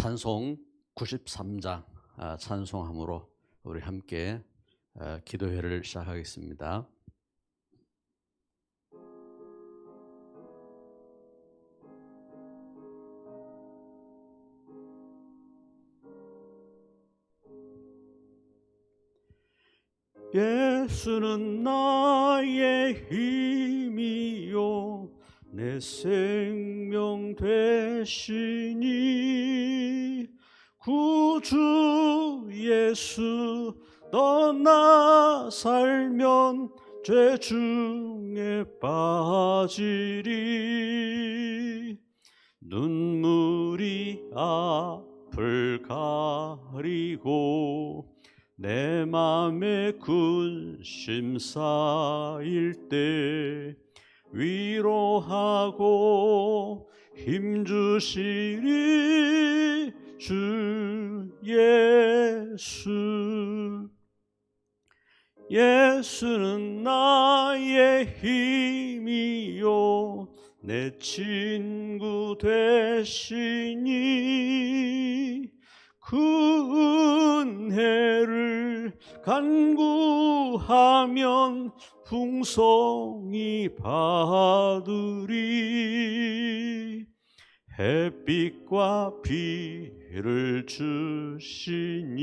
찬송 93장 아, 찬송함으로 우리 함께 아, 기도회를 시작하겠습니다. 예수는 나의 힘이요 내 생명 되시니 구주 예수 떠나 살면 죄 중에 빠지리. 눈물이 앞을 가리고 내 맘에 군심 쌓일 때 위로하고 힘 주시리 주 예수. 예수는 나의 힘이요. 내 친구 되시니 그 은혜를 간구하면 풍성이 받으리 햇빛과 비를 주시니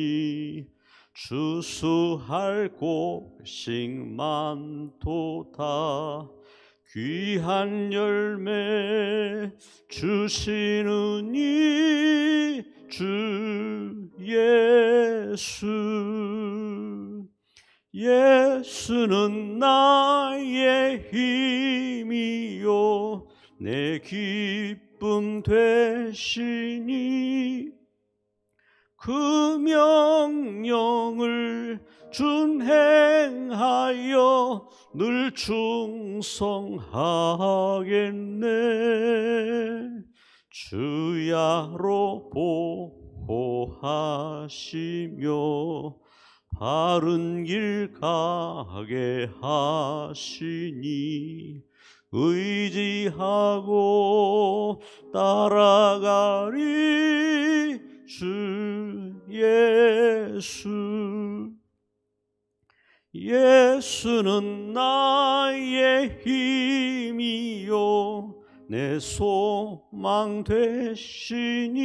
주수할 곳이 많도다. 귀한 열매 주시느니 주 예수. 예수는 나의 힘이요. 내 기 쁨 되시니 그 명령을 준행하여 늘 충성하겠네. 주야로 보호하시며 바른 길 가게 하시니 의지하고 따라가리 주 예수. 예수는 나의 힘이요. 내 소망 되시니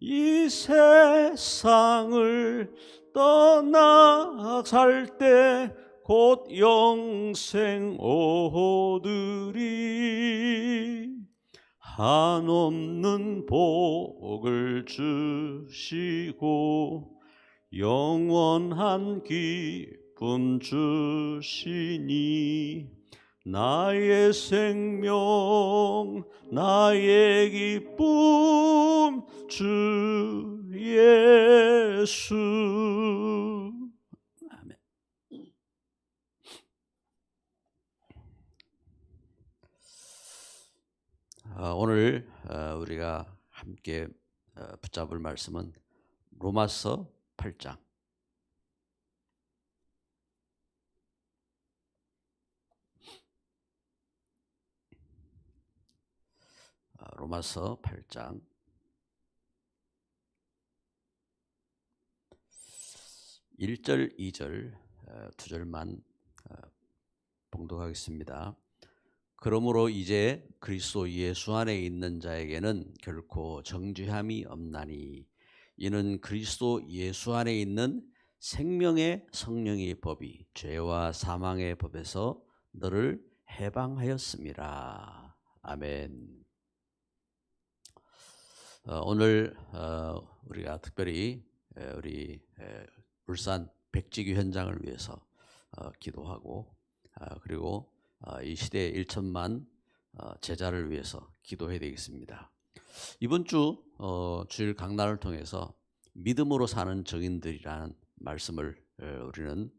이 세상을 떠나 살 때 곧 영생 오들이 한없는 복을 주시고 영원한 기쁨 주시니 나의 생명 나의 기쁨 주 예수 아멘. 아, 오늘 어, 우리가 함께 어, 붙잡을 말씀은 로마서 8장 아, 로마서 8장 1절, 2절 어, 두 절만 어, 봉독하겠습니다. 그러므로 이제 그리스도 예수 안에 있는 자에게는 결코 정죄함이 없나니 이는 그리스도 예수 안에 있는 생명의 성령의 법이 죄와 사망의 법에서 너를 해방하였습니다. 아멘. 어, 오늘 어, 우리가 특별히 에, 우리 에, 울산 백지기 현장을 위해서 어, 기도하고 아, 그리고 어, 이 시대 1천만 어, 제자를 위해서 기도해야 되겠습니다. 이번 주 어, 주일 강단을 통해서 믿음으로 사는 정인들이라는 말씀을 어, 우리는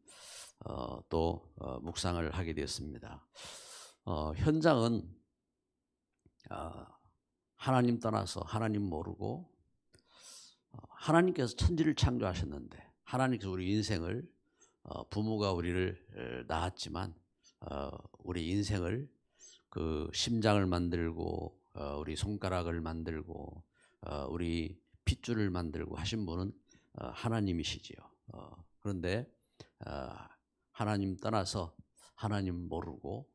어, 또 어, 묵상을 하게 되었습니다. 어, 현장은 어, 하나님 떠나서 하나님 모르고 어, 하나님께서 천지를 창조하셨는데 하나님께서 우리 인생을 어, 부모가 우리를 에, 낳았지만 어, 우리 인생을 그 심장을 만들고 어, 우리 손가락을 만들고 어, 우리 핏줄을 만들고 하신 분은 어, 하나님이시지요. 어, 그런데 어, 하나님 떠나서 하나님 모르고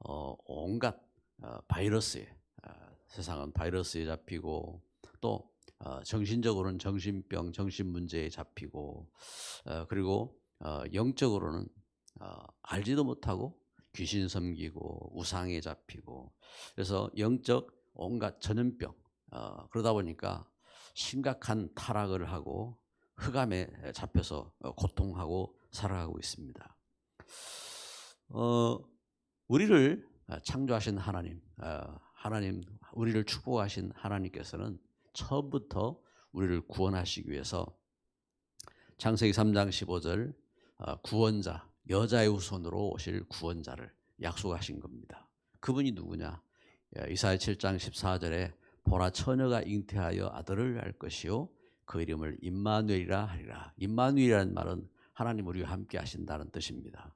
어, 온갖 어, 바이러스에 어, 세상은 바이러스에 잡히고 또 어, 정신적으로는 정신병, 정신 문제에 잡히고 어, 그리고 어, 영적으로는 어, 알지도 못하고 귀신 섬기고 우상에 잡히고 그래서 영적 온갖 전염병 어, 그러다 보니까 심각한 타락을 하고 흑암에 잡혀서 어, 고통하고 살아가고 있습니다. 어, 우리를 창조하신 하나님, 어, 하나님 우리를 축복하신 하나님께서는 처음부터 우리를 구원하시기 위해서 창세기 3장 15절 어, 구원자 여자의 후손으로 오실 구원자를 약속하신 겁니다. 그분이 누구냐? 예, 이사야 7장 14절에 보라 처녀가 잉태하여 아들을 낳을 것이요 그 이름을 임마누엘이라 하리라. 임마누엘이라는 말은 하나님 우리와 함께 하신다는 뜻입니다.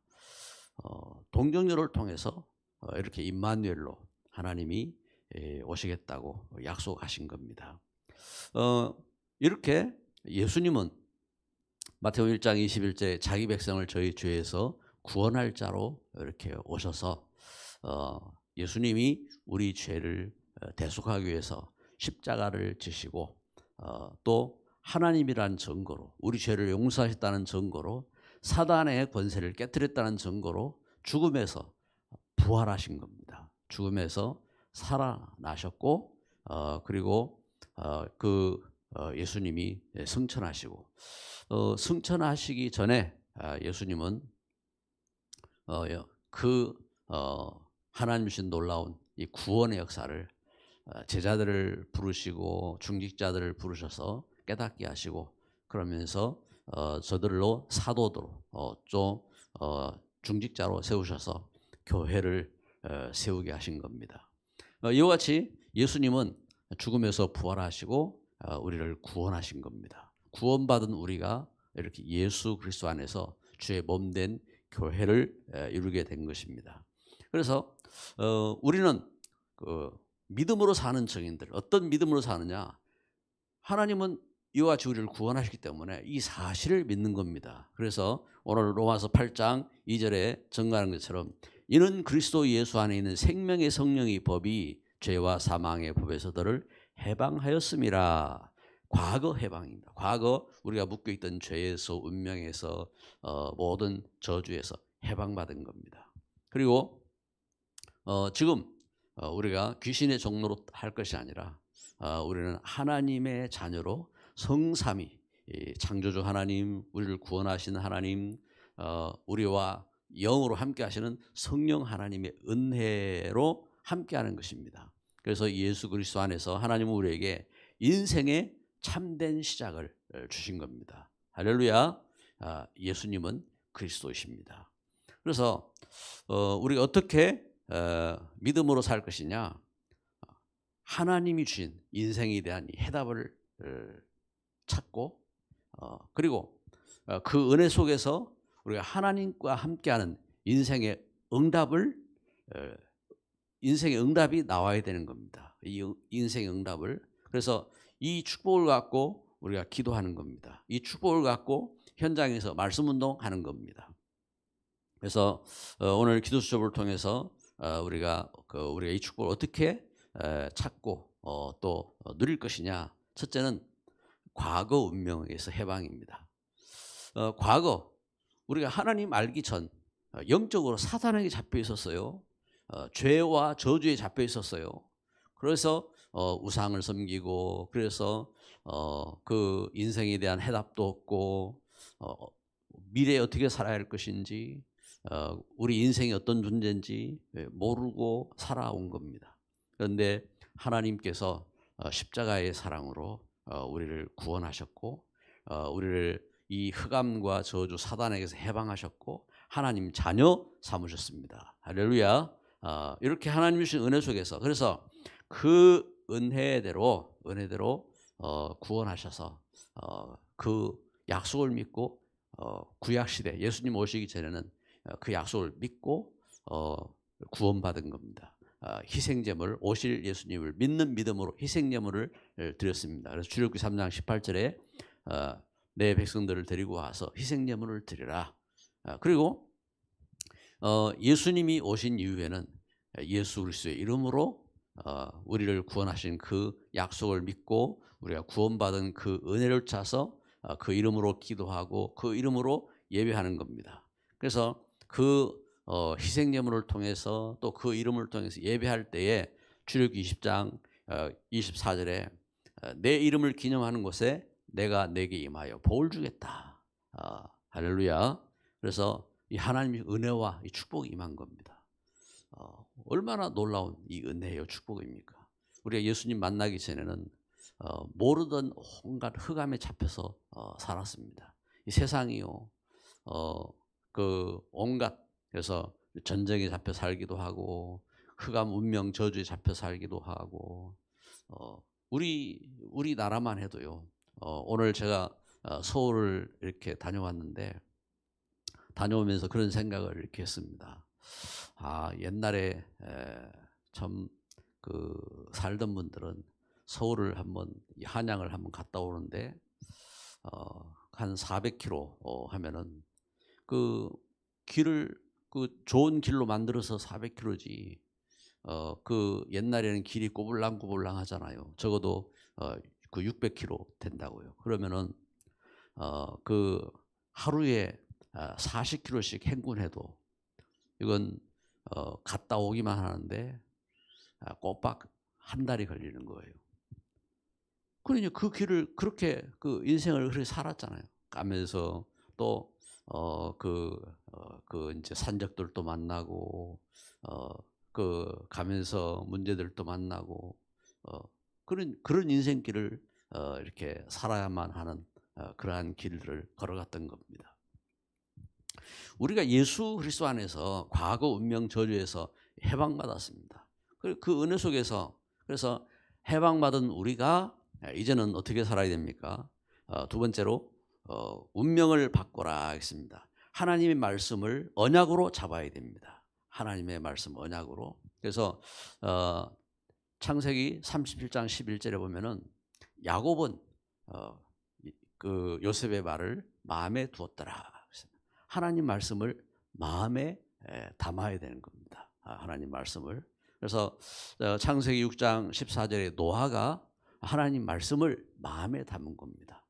어, 동정녀를 통해서 어, 이렇게 임마누엘로 하나님이 예, 오시겠다고 약속하신 겁니다. 어, 이렇게 예수님은 마태복음 1장 21절에 자기 백성을 저희 죄에서 구원할 자로 이렇게 오셔서 어, 예수님이 우리 죄를 어, 대속하기 위해서 십자가를 지시고 어, 또 하나님이란 증거로 우리 죄를 용서하셨다는 증거로 사단의 권세를 깨뜨렸다는 증거로 죽음에서 부활하신 겁니다. 죽음에서 살아나셨고 어, 그리고 어, 그 어, 예수님이 승천하시고 어, 승천하시기 전에 아, 예수님은 어, 여- 그 어, 하나님 신 놀라운 이 구원의 역사를 어, 제자들을 부르시고 중직자들을 부르셔서 깨닫게 하시고 그러면서 어, 저들로 사도로 어, 좀 어, 중직자로 세우셔서 교회를 어, 세우게 하신 겁니다. 어, 이와 같이 예수님은 죽음에서 부활하시고 어, 우리를 구원하신 겁니다. 구원받은 우리가 이렇게 예수 그리스도 안에서 주의 몸 된 교회를 에, 이루게 된 것입니다. 그래서 어, 우리는 그 믿음으로 사는 증인들 어떤 믿음으로 사느냐? 하나님은 이와 같이 우리를 구원하셨기 때문에 이 사실을 믿는 겁니다. 그래서 오늘 로마서 8장 2절에 증가하는 것처럼 이는 그리스도 예수 안에 있는 생명의 성령의 법이 죄와 사망의 법에서 너를 해방하였음이라. 과거 해방입니다. 과거 우리가 묶여 있던 죄에서 운명에서 어, 모든 저주에서 해방받은 겁니다. 그리고 어, 지금 어, 우리가 귀신의 종로로 할 것이 아니라 어, 우리는 하나님의 자녀로 성삼위 이 창조주 하나님, 우리를 구원하신 하나님, 어, 우리와 영으로 함께하시는 성령 하나님의 은혜로 함께하는 것입니다. 그래서 예수 그리스도 안에서 하나님은 우리에게 인생의 참된 시작을 어, 주신 겁니다. 할렐루야. 아, 예수님은 그리스도이십니다. 그래서 어, 우리가 어떻게 어, 믿음으로 살 것이냐? 하나님이 주신 인생에 대한 이 해답을 어, 찾고 어, 그리고 어, 그 은혜 속에서 우리가 하나님과 함께하는 인생의 응답을 어, 인생의 응답이 나와야 되는 겁니다. 이 응- 인생의 응답을 그래서 이 축복을 갖고 우리가 기도하는 겁니다. 이 축복을 갖고 현장에서 말씀 운동하는 겁니다. 그래서 어, 오늘 기도 수첩을 통해서 어, 우리가 그 우리가 이 축복을 어떻게 에, 찾고 어, 또 어, 누릴 것이냐? 첫째는 과거 운명에서 해방입니다. 어, 과거 우리가 하나님 알기 전 어, 영적으로 사단에게 잡혀 있었어요. 어, 죄와 저주에 잡혀 있었어요. 그래서 어, 우상을 섬기고 그래서 어, 그 인생에 대한 해답도 없고 어, 미래에 어떻게 살아야 할 것인지 어, 우리 인생이 어떤 존재인지 예, 모르고 살아온 겁니다. 그런데 하나님께서 어, 십자가의 사랑으로 어, 우리를 구원하셨고 어, 우리를 이 흑암과 저주 사단에게서 해방하셨고 하나님 자녀 삼으셨습니다. 할렐루야. 어, 이렇게 하나님 주신 은혜 속에서 그래서 그 은혜대로 은혜대로 어, 구원하셔서 어, 그 약속을 믿고 어, 구약 시대 예수님 오시기 전에는 어, 그 약속을 믿고 어, 구원받은 겁니다. 어, 희생제물 오실 예수님을 믿는 믿음으로 희생제물을 드렸습니다. 그래서 출애굽기 3장 18절에 어, 내 백성들을 데리고 와서 희생제물을 드리라. 어, 그리고 어, 예수님이 오신 이후에는 예수 그리스도의 이름으로 어, 우리를 구원하신 그 약속을 믿고 우리가 구원받은 그 은혜를 차서 어, 그 이름으로 기도하고 그 이름으로 예배하는 겁니다. 그래서 그 어, 희생제물을 통해서 또 그 이름을 통해서 예배할 때에 출애굽기 20장 어, 24절에 어, 내 이름을 기념하는 곳에 내가 내게 임하여 복을 주겠다. 어, 할렐루야. 그래서 이 하나님의 은혜와 이 축복이 임한 겁니다. 어, 얼마나 놀라운 이 은혜요 축복입니까? 우리가 예수님 만나기 전에는 어, 모르던 온갖 흑암에 잡혀서 어, 살았습니다. 이 세상이요, 어, 그 온갖 그래서 전쟁에 잡혀 살기도 하고 흑암 운명 저주에 잡혀 살기도 하고 어, 우리 우리 나라만 해도요. 어, 오늘 제가 어, 서울을 이렇게 다녀왔는데 다녀오면서 그런 생각을 이렇게 했습니다. 아 옛날에 참 그 살던 분들은 서울을 한번 이 한양을 한번 갔다 오는데 어, 한 400km 어, 하면은 그 길을 그 좋은 길로 만들어서 400km지. 어, 그 옛날에는 길이 꼬불랑꼬불랑 하잖아요. 적어도 어, 그 600km 된다고요. 그러면은 어, 그 하루에 40km씩 행군해도 이건 어, 갔다 오기만 하는데 아, 꼬박 한 달이 걸리는 거예요. 그러니 그 길을 그렇게 그 인생을 그렇게 살았잖아요. 가면서 또 어, 그, 어, 그 이제 산적들도 만나고, 어, 그 가면서 문제들도 만나고, 어, 그런, 그런 인생길을 어, 이렇게 살아야만 하는 어, 그러한 길을 걸어갔던 겁니다. 우리가 예수 그리스도 안에서 과거 운명 저주에서 해방받았습니다. 그, 그 은혜 속에서 그래서 해방받은 우리가 이제는 어떻게 살아야 됩니까? 어, 두 번째로 어, 운명을 바꿔라 했습니다. 하나님의 말씀을 언약으로 잡아야 됩니다. 하나님의 말씀 언약으로. 그래서 어, 창세기 37장 11절에 보면은 야곱은 어, 그 요셉의 말을 마음에 두었더라. 하나님 말씀을 마음에 에, 담아야 되는 겁니다. 아, 하나님 말씀을. 그래서 어, 창세기 6장 14절에 노아가 하나님 말씀을 마음에 담은 겁니다.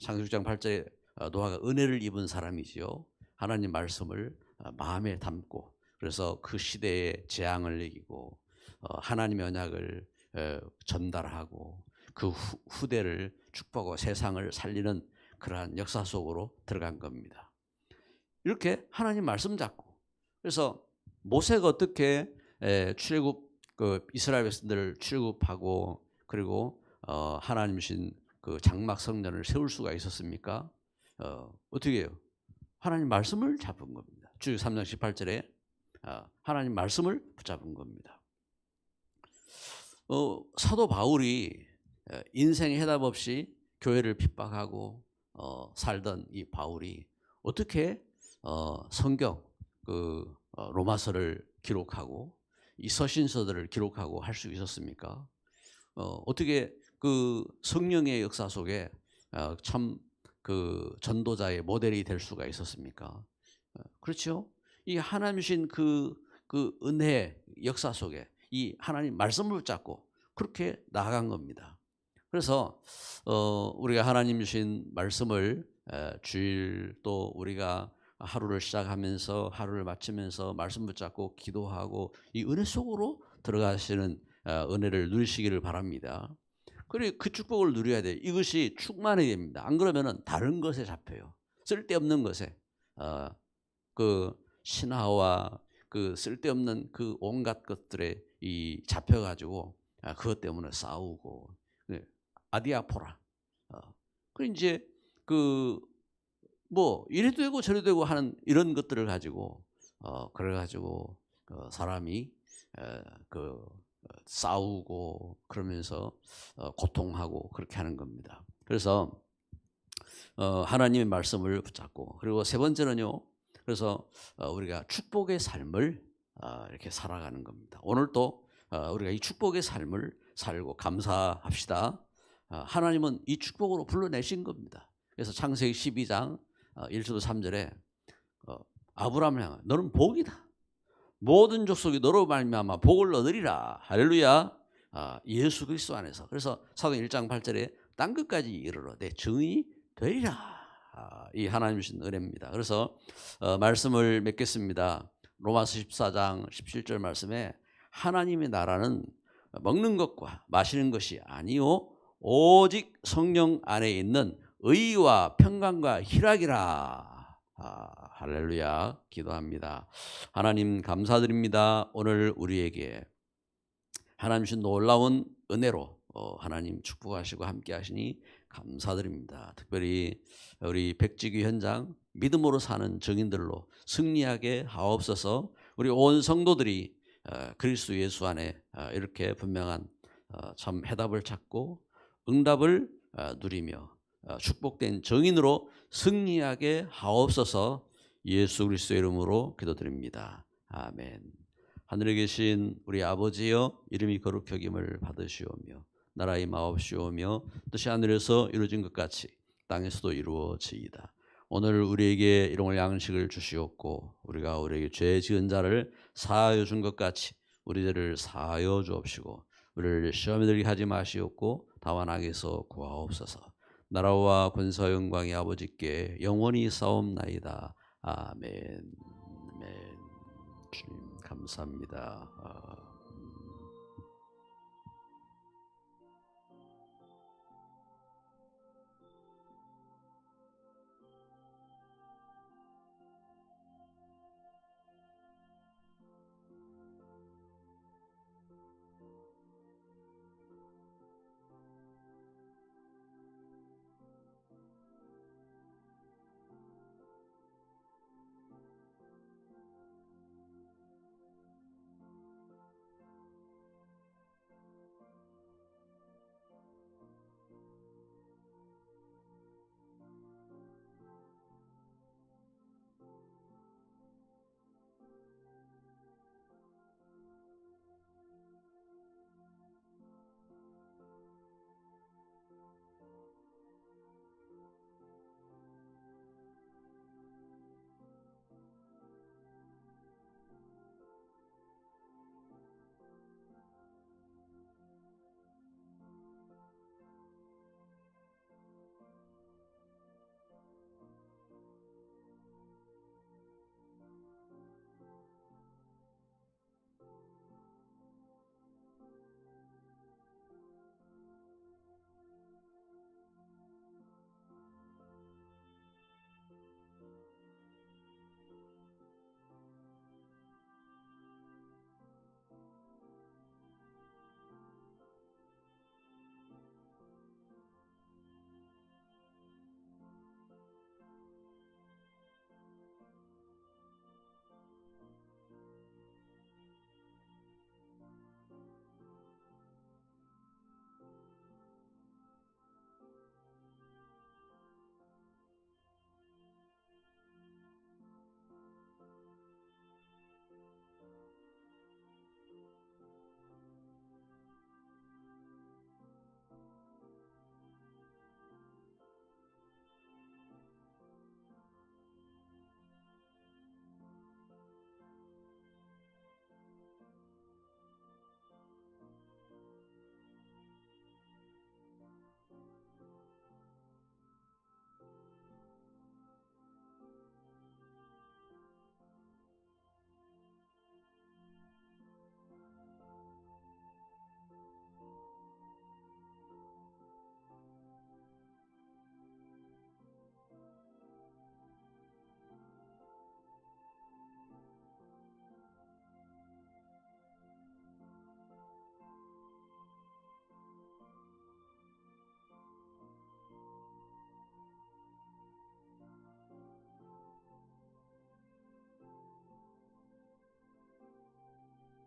창세기 6장 8절에 어, 노아가 은혜를 입은 사람이지요. 하나님 말씀을 어, 마음에 담고 그래서 그 시대의 재앙을 이기고 어, 하나님의 언약을 전달하고 그 후대를 축복하고 세상을 살리는 그러한 역사 속으로 들어간 겁니다. 이렇게 하나님 말씀 잡고 그래서 모세가 어떻게 출애굽 그 이스라엘 백성들을 출애굽하고 그리고 하나님신 그 장막 성전을 세울 수가 있었습니까? 어, 어떻게 해요? 하나님 말씀을 잡은 겁니다. 주 3장 18절에 어, 하나님 말씀을 붙잡은 겁니다. 어, 사도 바울이 어, 인생의 해답 없이 교회를 핍박하고 어, 살던 이 바울이 어떻게 어, 성경 그 어, 로마서를 기록하고 이 서신서들을 기록하고 할 수 있었습니까? 어, 어떻게 그 성령의 역사 속에 어, 참그 전도자의 모델이 될 수가 있었습니까? 어, 그렇죠? 이 하나님이신 그, 그 은혜 역사 속에 이 하나님 말씀을 붙잡고 그렇게 나아간 겁니다. 그래서 어, 우리가 하나님이신 말씀을 주일 또 우리가 하루를 시작하면서 하루를 마치면서 말씀 붙잡고 기도하고 이 은혜 속으로 들어가시는 은혜를 누리시기를 바랍니다. 그래 그 축복을 누려야 돼. 이것이 충만해야 됩니다. 안 그러면은 다른 것에 잡혀요. 쓸데없는 것에 어, 그 신화와 그 쓸데없는 그 온갖 것들에 이 잡혀가지고 아, 그것 때문에 싸우고 네, 아디아포라. 어, 그 이제 그 뭐 이래도 되고 저래도 되고 하는 이런 것들을 가지고 어 그래 가지고 그 사람이 에, 그 싸우고 그러면서 어, 고통하고 그렇게 하는 겁니다. 그래서 어, 하나님의 말씀을 붙잡고 그리고 세 번째는요. 그래서 어, 우리가 축복의 삶을 어, 이렇게 살아가는 겁니다. 오늘도 어, 우리가 이 축복의 삶을 살고 감사합시다. 어, 하나님은 이 축복으로 불러내신 겁니다. 그래서 창세기 12장 어, 1절도 3절에 어, 아브라함을 향한 너는 복이다. 모든 족속이 너로 말미암아 복을 얻으리라. 할렐루야. 아, 예수 그리스도 안에서. 그래서 사도행 1장 8절에 땅 끝까지 이르러 내 증인이 되리라. 아, 이 하나님 주신 은혜입니다. 그래서 어, 말씀을 맺겠습니다. 로마서 14장 17절 말씀에 하나님의 나라는 먹는 것과 마시는 것이 아니요 오직 성령 안에 있는 의와 평강과 희락이라. 아, 할렐루야. 기도합니다. 하나님 감사드립니다. 오늘 우리에게 하나님 주신 놀라운 은혜로 어, 하나님 축복하시고 함께 하시니 감사드립니다. 특별히 우리 백지기 현장 믿음으로 사는 증인들로 승리하게 하옵소서. 우리 온 성도들이 어, 그리스도 예수 안에 어, 이렇게 분명한 어, 참 해답을 찾고 응답을 어, 누리며 어, 축복된 증인으로 승리하게 하옵소서. 예수 그리스도의 이름으로 기도드립니다. 아멘. 하늘에 계신 우리 아버지여 이름이 거룩히 여김을 받으시오며 나라의 마옵시오며 뜻이 하늘에서 이루어진 것 같이 땅에서도 이루어지이다. 오늘 우리에게 일용할 양식을 주시옵고 우리가 우리에게 죄 지은 자를 사하여 준 것 같이 우리들을 사하여 주옵시고 우리를 시험에 들게 하지 마시옵고 다만 악에서 구하옵소서. 나라와 권사 영광이 아버지께 영원히 싸움나이다. 아멘. 아멘. 주님 감사합니다. 아.